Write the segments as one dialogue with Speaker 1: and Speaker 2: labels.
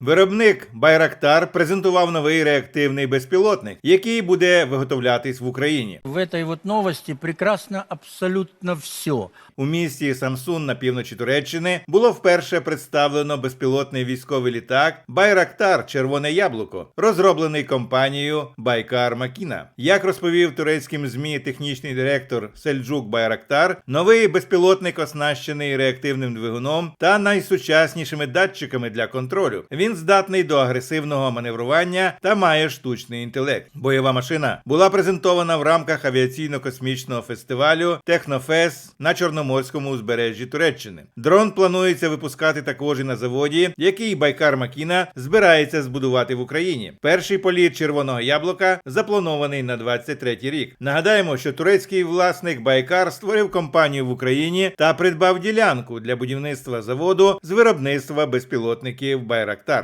Speaker 1: Виробник Байрактар презентував новий реактивний безпілотник, який буде виготовлятись в Україні.
Speaker 2: В этой вот новости прекрасно абсолютно все.
Speaker 1: У місті Самсун на півночі Туреччини було вперше представлено безпілотний військовий літак Байрактар Червоне Яблуко, розроблений компанією Байкар Макіна. Як розповів турецьким змі технічний директор Сельджук Байрактар, новий безпілотник оснащений реактивним двигуном та найсучаснішими датчиками для контролю. Він здатний до агресивного маневрування та має штучний інтелект. Бойова машина була презентована в рамках авіаційно-космічного фестивалю Технофес на Чорноморському узбережжі Туреччини. Дрон планується випускати також і на заводі, який Байкар Макіна збирається збудувати в Україні. Перший політ червоного яблука запланований на 23-й рік. Нагадаємо, що турецький власник Байкар створив компанію в Україні та придбав ділянку для будівництва заводу з виробництва безпілотників Байрактар.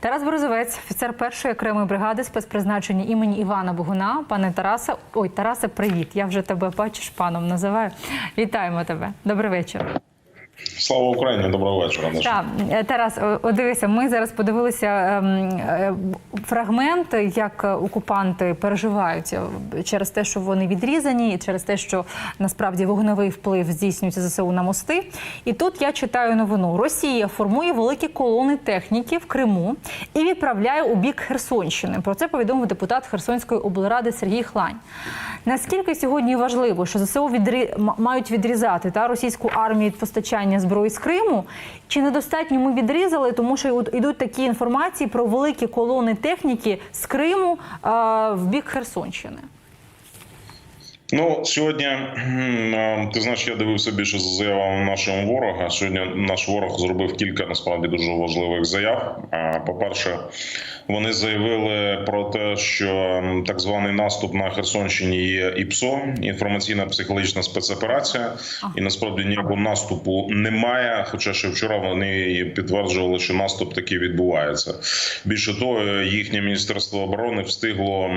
Speaker 3: Тарас Борозовець, офіцер першої окремої бригади спецпризначення імені Івана Богуна. Пане Тарасе, ой, Тарасе, привіт. Я вже тебе бачиш паном називаю. Вітаємо тебе. Добрий вечір.
Speaker 4: Слава Україні, доброго вечора.
Speaker 3: Так, е, Тарас, дивися, ми зараз подивилися ем, е, фрагмент, як окупанти переживають е, через те, що вони відрізані, і через те, що насправді вогневий вплив здійснюється ЗСУ на мости. І тут я читаю новину: Росія формує великі колони техніки в Криму і відправляє у бік Херсонщини. Про це повідомив депутат Херсонської облради Сергій Хлань. Наскільки сьогодні важливо, що ЗСУ відрі... мають відрізати та російську армію від постачання зброї з Криму? Чи недостатньо ми відрізали, тому що от йдуть такі інформації про великі колони техніки з Криму в бік Херсонщини?
Speaker 4: Ну сьогодні ти знаєш, я дивився більше за заявами нашого ворога. Сьогодні наш ворог зробив кілька насправді дуже важливих заяв. Е, По-перше, вони заявили про те, що так званий наступ на Херсонщині є ІПСО, інформаційна психологічна спецоперація, і насправді ніякого наступу немає. Хоча ще вчора вони підтверджували, що наступ таки відбувається. Більше того, їхнє міністерство оборони встигло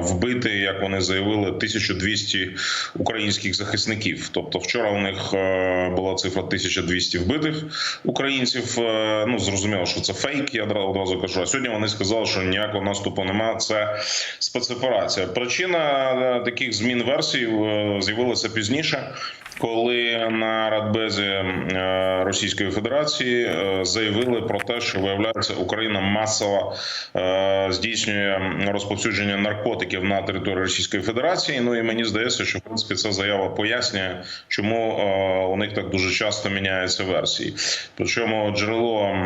Speaker 4: вбити, як вони заявили, 1200 українських захисників. Тобто, вчора у них е, була цифра 1200 вбитих українців. Е, Ну зрозуміло, що це фейк. Я одразу кажу. А сьогодні вони сказали, що ніякого наступу немає. Це спецоперація. Причина е, таких змін версій з'явилася пізніше. Коли на радбезі е, Російської Федерації е, заявили про те, що виявляється Україна масово е, здійснює розповсюдження наркотиків на території Російської Федерації. Ну і мені здається, що в принципі ця заява пояснює, чому у них так дуже часто міняються версії. Причому джерело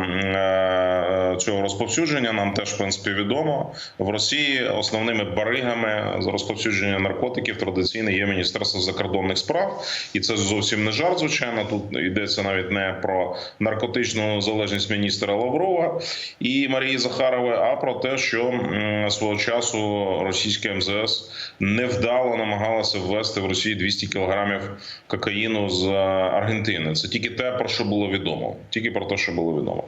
Speaker 4: цього розповсюдження нам теж в принципі відомо в Росії. Основними баригами з розповсюдження наркотиків традиційно є Міністерство закордонних справ, і це зовсім не жарт. Звичайно, тут йдеться навіть не про наркотичну залежність міністра Лаврова і Марії Захарової, а про те, що свого часу російське МЗС невдало намагалося ввести в Росію 200 кілограмів кокаїну з Аргентини. Це тільки те, про що було відомо. Тільки про те, що було відомо.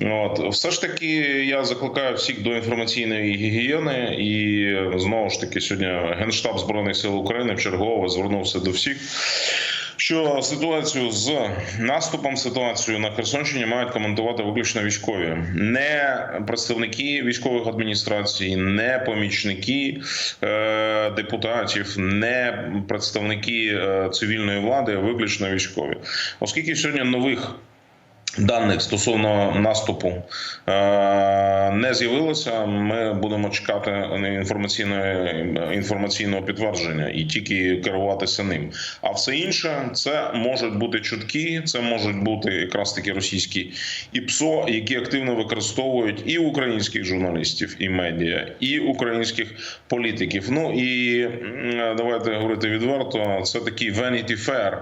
Speaker 4: От все ж таки, я закликаю всіх до інформаційної гігієни, і знову ж таки, сьогодні генштаб збройних сил України вчергово звернувся до всіх. Що ситуацію з наступом, ситуацію на Херсонщині мають коментувати виключно військові, не представники військових адміністрацій, не помічники е, депутатів, не представники е, цивільної влади, виключно військові, оскільки сьогодні нових. Даних стосовно наступу е, не з'явилося. Ми будемо чекати інформаційної інформаційного підтвердження і тільки керуватися ним. А все інше це можуть бути чутки, це можуть бути якраз таки російські ІПСО, які активно використовують і українських журналістів, і медіа, і українських політиків. Ну і давайте говорити відверто. Це такі Vanity Fair,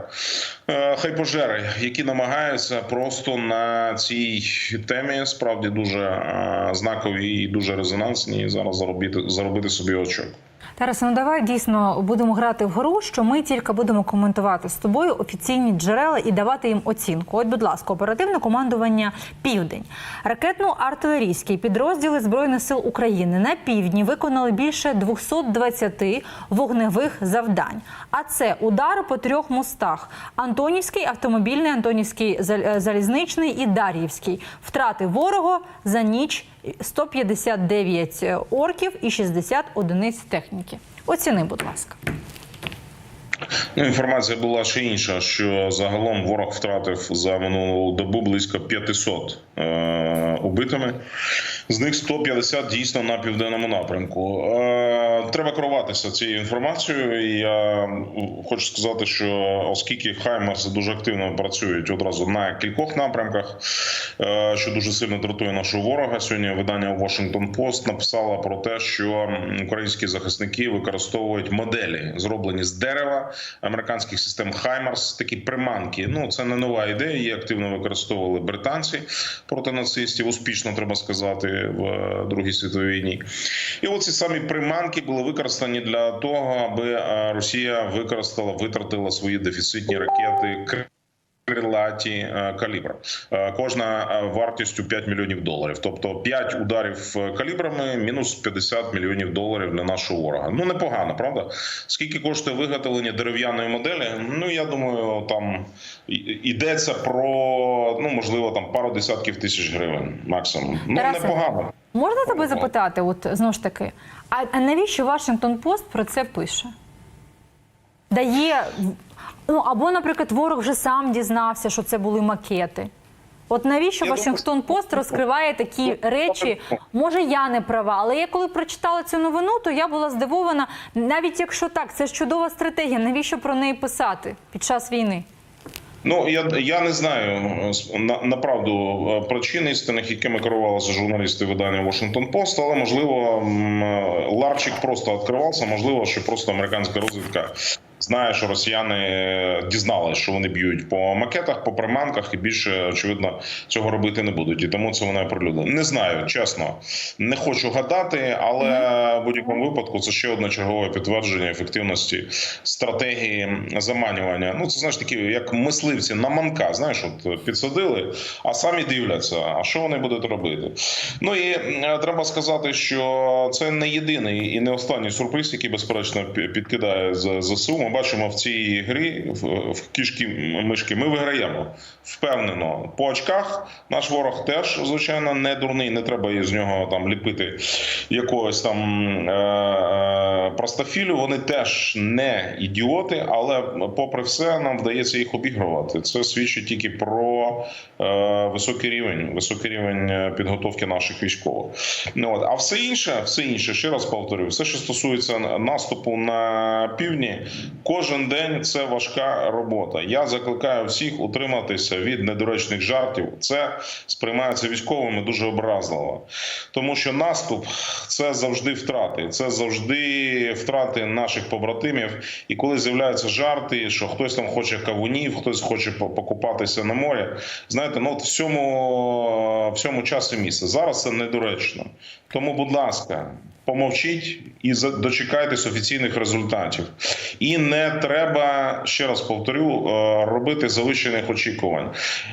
Speaker 4: хайпожери, які намагаються просто на цій темі справді дуже е, знакові і дуже резонансні зараз заробити заробити собі очок.
Speaker 3: Тарасе, ну давай дійсно будемо грати в гру, що ми тільки будемо коментувати з тобою офіційні джерела і давати їм оцінку. От, будь ласка, оперативне командування Південь. Ракетно-артилерійські підрозділи Збройних сил України на півдні виконали більше 220 вогневих завдань. А це удари по трьох мостах: Антонівський, автомобільний, Антонівський залізничний і Дар'ївський. Втрати ворога за ніч 159 орків і 60 одиниць техніки. Оціни, будь ласка.
Speaker 4: Ну, інформація була ще інша, що загалом ворог втратив за минулу добу близько 500 е, убитими. З них 150 дійсно на південному напрямку. Е, треба керуватися цією інформацією. Я хочу сказати, що оскільки Хаймерс дуже активно працюють одразу на кількох напрямках, е, що дуже сильно дратує нашого ворога. Сьогодні видання Washington Post написало про те, що українські захисники використовують моделі, зроблені з дерева американських систем Хаймарс, такі приманки. Ну це не нова ідея. Її активно використовували британці проти нацистів. Успішно треба сказати в е, Другій світовій війні. І оці самі приманки були використані для того, аби е, Росія використала, витратила свої дефіцитні ракети. Крилаті е, калібр. Е, Кожна е, вартістю 5 мільйонів доларів. Тобто 5 ударів калібрами мінус 50 мільйонів доларів для нашого ворога. Ну непогано, правда? Скільки коштує виготовлення дерев'яної моделі? Ну я думаю, там йдеться про ну можливо там пару десятків тисяч гривень максимум. Ну
Speaker 3: Тарасе,
Speaker 4: непогано.
Speaker 3: Можна тебе запитати, от знову ж таки, а, а навіщо Вашингтон Пост про це пише? Дає. Ну, або, наприклад, ворог вже сам дізнався, що це були макети. От навіщо Вашингтон Пост розкриває такі речі? Може, я не права, але я коли прочитала цю новину, то я була здивована. Навіть якщо так, це ж чудова стратегія. Навіщо про неї писати під час війни?
Speaker 4: Ну я я не знаю на направду е, причин істинних, якими керувалися журналісти видання Washington Post, але можливо е, ларчик просто відкривався. Можливо, що просто американська розвідка знає, що росіяни е, дізналися, що вони б'ють по макетах, по приманках, і більше очевидно цього робити не будуть. І тому це вони оприлюднили. Не знаю, чесно, не хочу гадати, але в будь-якому випадку це ще одне чергове підтвердження ефективності стратегії заманювання. Ну це знаєш такі, як мисливці на манка. Знаєш, от підсадили, а самі дивляться. А що вони будуть робити? Ну і е, треба сказати, що це не єдиний і не останній сюрприз, який безперечно підкидає з ЗСУ. Ми бачимо в цій грі в, кішки мишки. Ми виграємо впевнено по очках. Наш ворог теж звичайно не дурний. Не треба із нього там ліпити якогось там е, е, простофілю. Вони теж не ідіоти, але попри все, нам вдається їх обігрувати. Це свідчить тільки про е, високий рівень, високий рівень е, підготовки наших військових. Ну от а все інше, все інше, ще раз повторюю, все, що стосується наступу на півдні, кожен день це важка робота. Я закликаю всіх утриматися від недоречних жартів. Це сприймається військовими дуже образливо, тому що наступ це завжди втрати, це завжди втрати наших побратимів. І коли з'являються жарти, що хтось там хоче кавунів, хтось хоче покупатися на морі. Знаєте, ну от всьому, часу і місце. Зараз це недоречно. Тому, будь ласка, помовчіть і дочекайтесь офіційних результатів. І не треба ще раз повторю е, робити завищених очікувань.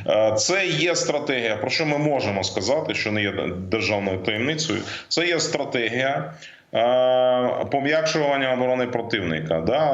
Speaker 4: Е, Це є стратегія. Про що ми можемо сказати, що не є державною таємницею. Це є стратегія. Е, Пом'якшування оборони противника, да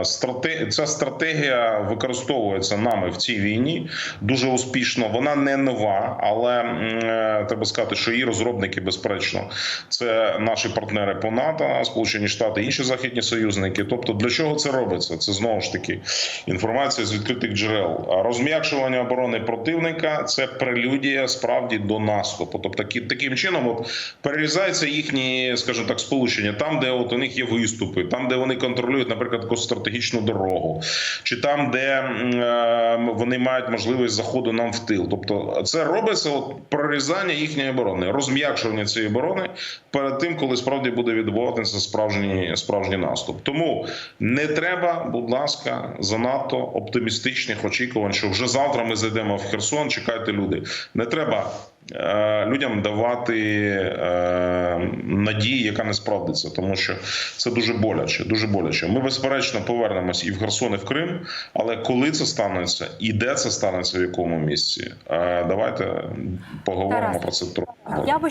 Speaker 4: Е, ця стратегія використовується нами в цій війні дуже успішно. Вона не нова, але е, треба сказати, що її розробники, безперечно, це наші партнери по НАТО, Сполучені Штати, інші західні союзники. Тобто, для чого це робиться? Це знову ж таки інформація з відкритих джерел. Розм'якшування оборони противника це прелюдія справді до наступу. Тобто, таким чином, от перерізаються їхні, скажімо так, сполучення там, де от у них є виступи, там, де вони контролюють, наприклад, якусь стратегічну дорогу, чи там, де е, вони мають можливість заходу нам в тил. Тобто, це робиться от прорізання їхньої оборони, розм'якшування цієї оборони перед тим, коли справді буде відбуватися справжній справжній наступ. Тому не треба, будь ласка, занадто оптимістичних очікувань, що вже завтра ми зайдемо в Херсон. Чекайте люди. Не треба. Е, людям давати е, надії, яка не справдиться, тому що це дуже боляче. Дуже боляче. Ми безперечно повернемось і в Херсон, і в Крим. Але коли це станеться, і де це станеться, в якому місці, е, давайте поговоримо
Speaker 3: Тарас,
Speaker 4: про це трохи.
Speaker 3: Я би